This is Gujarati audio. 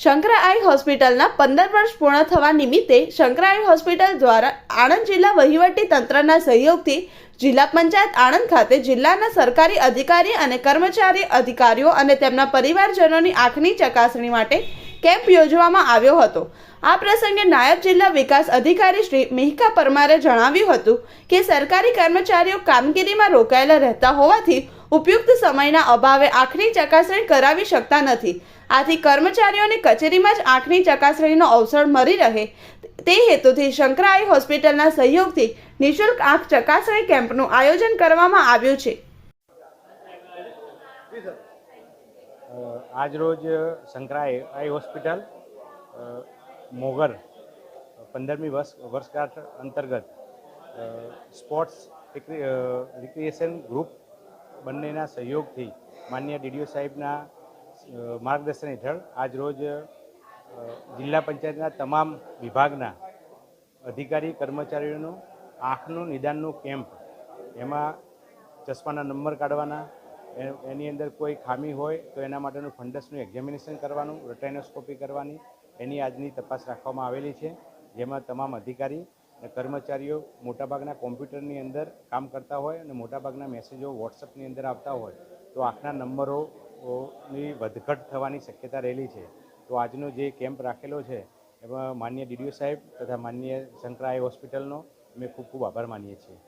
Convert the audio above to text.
શંકરા આઈ હોસ્પિટલના પંદર વર્ષ પૂર્ણ થવા નિમિત્તે શંકરાઈ હોસ્પિટલ દ્વારા આણંદ જિલ્લા વહીવટી તંત્રના સહયોગથી જિલ્લા પંચાયત આણંદ ખાતે જિલ્લાના સરકારી અધિકારી અને કર્મચારી અધિકારીઓ અને તેમના પરિવારજનોની આંખની ચકાસણી માટે કેમ્પ યોજવામાં આવ્યો હતો. આ પ્રસંગે નાયબ જિલ્લા વિકાસ અધિકારી શ્રી મિહિકા પરમારે જણાવ્યું હતું કે સરકારી કર્મચારીઓ કામગીરીમાં રોકાયેલા રહેતા હોવાથી ઉપયુક્ત સમયના અભાવે આંખની ચકાસણી કરાવી શકતા નથી. આથી કર્મચારીઓને કચેરીમાં જ આંખની ચકાસણીનો અવસર મળી રહે. તે હેતુથી શંકરાઈ હોસ્પિટલના સહયોગથી નિઃશુલ્ક આંખ ચકાસણી કેમ્પનું આયોજન કરવામાં આવ્યું છે. આજ રોજ શંકરા આઈ હોસ્પિટલ મોગર, પંદરમી વર્ષ, વર્ષગાંઠ અંતર્ગત સ્પોર્ટ્સ રિક્રી- રિક્રિએશન ગ્રુપ બંનેના સહયોગથી માન્ય ડીડીઓ સાહેબના માર્ગદર્શન હેઠળ આજ રોજ જિલ્લા પંચાયતના તમામ વિભાગના અધિકારી, કર્મચારીઓનું આંખનું નિદાનનું કેમ્પ, એમાં ચશ્માના નંબર કાઢવાના એની અંદર કોઈ ખામી હોય તો એના માટેનું ફંડસનું એક્ઝામિનેશન કરવાનું, રેટાઇનોસ્કોપી કરવાની, એની આજની તપાસ રાખવામાં આવેલી છે, જેમાં તમામ અધિકારી અને કર્મચારીઓ મોટાભાગના કોમ્પ્યુટરની અંદર કામ કરતા હોય અને મોટાભાગના મેસેજો વોટ્સઅપની અંદર આવતા હોય, તો આંખના નંબરોની વધઘટ થવાની શક્યતા રહેલી છે. તો આજનો જે કેમ્પ રાખેલો છે, એમાં માન્ય ડીડીઓ સાહેબ તથા માન્ય શંકરાય હોસ્પિટલનો અમે ખૂબ ખૂબ આભાર માનીએ છીએ.